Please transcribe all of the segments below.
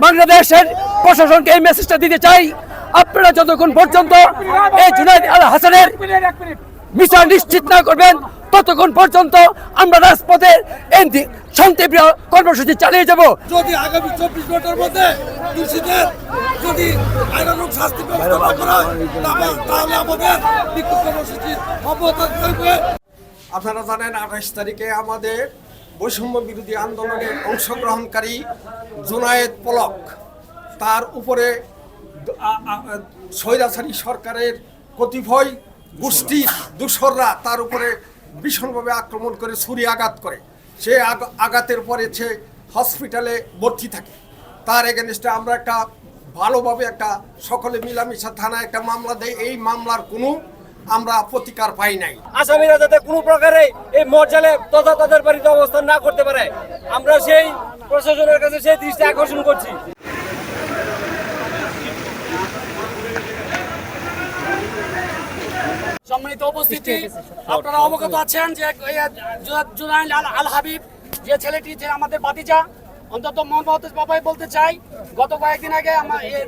বাংলাদেশের প্রশাসনকে এই মেসেজটা দিতে চাই আপনারা যতক্ষণ পর্যন্ত এই জুনাইদ আল হাসানের বিচার নিশ্চিত না করবেন ততক্ষণ পর্যন্ত আমরা রাজপথে এই শান্তিপ্রিয় কর্মসূচি চালিয়ে যাব। যদি আগামী চব্বিশ ঘণ্টার মধ্যে দোষীদের যদি আইনানুক শাস্তি ব্যবস্থা না করা হয় তাহলে- তাহলে আমাদের বিক্ষোভ কর্মসূচি অব্যাহত থাকবে। আপনারা জানেন আঠাশ তারিখে আমাদের বৈষম্য বিরোধী আন্দোলনে অংশগ্রহণকারী জুনায়েদ পলক, তার উপরে স্বৈরাচারী সরকারের কতিপয় গোষ্ঠী দূষররা তার উপরে ভীষণভাবে আক্রমণ করে ছুরি আঘাত করে। সে আঘাতের পরে সে হসপিটালে ভর্তি থাকে। তার এগেনস্টে আমরা একটা ভালোভাবে একটা সকলে মিলামিশা থানায় একটা মামলা দেয়। এই মামলার কোনো আমরা প্রতিকার পাই নাই। আসামিরা যাতে কোনো প্রকারে এই মর্যালে তথা তাদের বাড়িতে অবস্থান না করতে পারে আমরা সেই প্রশাসনের কাছে সেই দৃষ্টি আকর্ষণ করছি। সম্মানিত উপস্থিতি আপনারা অবগত আছেন যে জুনাইল আল আল হাবিব যে ছেলেটি যে আমাদের বাতিজা অন্তত মোহাম্মদ বাবাই বলতে চাই গত কয়েকদিন আগে আমার এ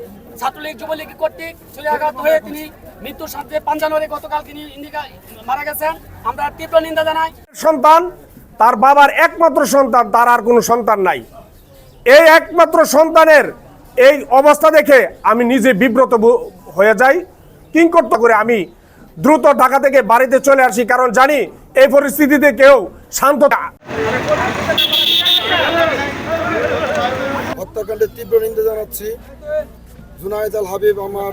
ছাত্রলীগ যুবলীগ কর্তৃক ছুরিয়াঘাত হয়ে তিনি মৃত্যুর সাথে পাঞ্জানুয়ারি গতকাল তিনি ইন্ডিকা মারা গেছেন। আমরা তীব্র নিন্দা জানাই। সন্তান তার বাবার একমাত্র সন্তান তার আর কোনো সন্তান নাই। এই একমাত্র সন্তানের এই অবস্থা দেখে আমি নিজে বিব্রত হয়ে যাই। কিংকর্ত করে আমি দ্রুত ঢাকা থেকে বাড়িতে চলে আসি কারণ জানি এই পরিস্থিতিতে কেউ শান্ত হত্যাকাণ্ডের তীব্র নিন্দা জানাচ্ছি। জুনায়েদ আল হাবিব আমার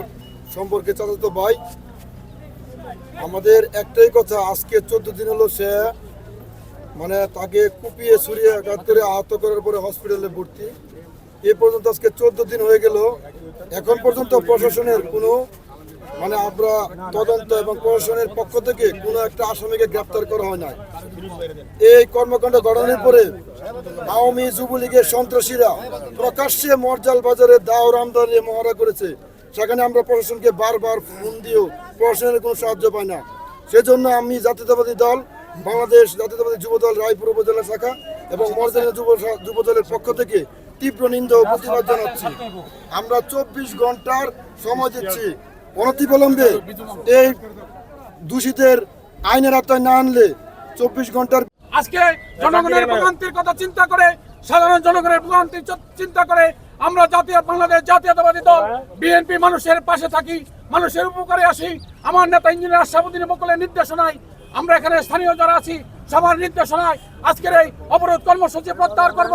সম্পর্কে চাচাতো ভাই, আমাদের একটাই কথা, আজকে চোদ্দ দিন হলো সে মানে তাকে কুপিয়ে ছুরিয়ে আঘাত করে আহত করার পরে হসপিটালে ভর্তি। এ পর্যন্ত আজকে চোদ্দ দিন হয়ে গেল। এখন পর্যন্ত প্রশাসনের কোনো মানে আমরা তদন্ত এবং প্রশাসনের পক্ষ থেকে কোনো একটা আসামিকে গ্রেপ্তার করা হয় নাই। এই কর্মকাণ্ড ঘটানোর পরে আওয়ামী যুবলীগের সন্ত্রাসীরা প্রকাশ্যে মর্জাল বাজারে দাও রামদারে মহড়া করেছে। সেখানে আমরা প্রশাসনকে বারবার ফোন দিয়েও প্রশাসনের কোনো সাহায্য পাই না। সেজন্য আমি জাতীয়তাবাদী দল, বাংলাদেশ জাতীয়তাবাদী যুব দল, রায়পুর উপজেলা শাখা এবং মর্যাদা যুব যুব দলের পক্ষ থেকে তীব্র নিন্দা ও প্রতিবাদ জানাচ্ছি। আমরা চব্বিশ ঘণ্টার সময় দিচ্ছি। অনতিবিলম্বে এই দূষিতের আইনের আওতায় না আনলে চব্বিশ ঘণ্টার আজকে জনগণের ভোগান্তির কথা চিন্তা করে, সাধারণ জনগণের ভোগান্তির চিন্তা করে আমরা জাতীয় বাংলাদেশ জাতীয়তাবাদী দল বিএনপি মানুষের পাশে থাকি মানুষের উপকারে আসি। আমার নেতা ইঞ্জিনিয়ার আশাবুদ্দিন বকলের নির্দেশনায় আমরা এখানে স্থানীয় যারা আছি সবার নির্দেশনায় আজকের এই অবরোধ কর্মসূচি প্রত্যাহার করব।